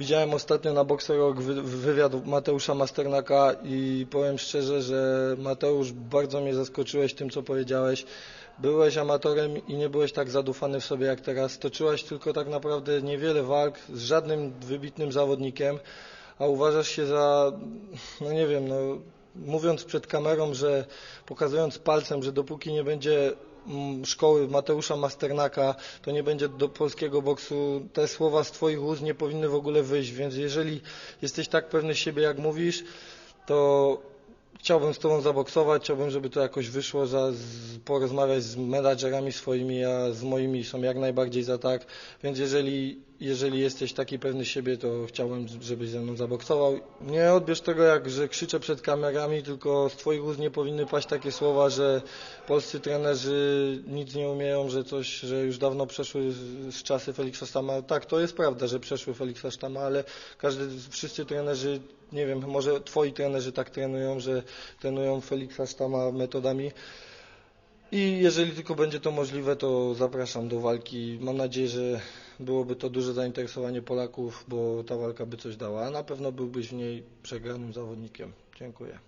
Widziałem ostatnio na Boxer Rock wy- wywiad Mateusza Masternaka i powiem szczerze, że Mateusz bardzo mnie zaskoczyłeś tym, co powiedziałeś. Byłeś amatorem i nie byłeś tak zadufany w sobie jak teraz. Toczyłeś tylko tak naprawdę niewiele walk z żadnym wybitnym zawodnikiem, a uważasz się za, no nie wiem, no mówiąc przed kamerą, że pokazując palcem, że dopóki nie będzie mm, szkoły Mateusza Masternaka, to nie będzie do polskiego boksu. Te słowa z Twoich ust nie powinny w ogóle wyjść, więc jeżeli jesteś tak pewny siebie, jak mówisz, to chciałbym z Tobą zaboksować, chciałbym, żeby to jakoś wyszło, za, z, porozmawiać z menadżerami swoimi, a z moimi są jak najbardziej za tak, więc jeżeli, jeżeli jesteś taki pewny siebie, to chciałbym, żebyś ze mną zaboksował. Nie odbierz tego jak, że krzyczę przed kamerami, tylko z Twoich ust nie powinny paść takie słowa, że polscy trenerzy nic nie umieją, że coś, że już dawno przeszły z, z czasy Feliksa Sztama. Tak, to jest prawda, że przeszły Feliksa Sztama, ale każdy, wszyscy trenerzy, nie wiem, może Twoi trenerzy tak trenują, że trenują Feliksa Sztama metodami. I jeżeli tylko będzie to możliwe, to zapraszam do walki. Mam nadzieję, że byłoby to duże zainteresowanie Polaków, bo ta walka by coś dała, na pewno byłbyś w niej przegranym zawodnikiem. Dziękuję.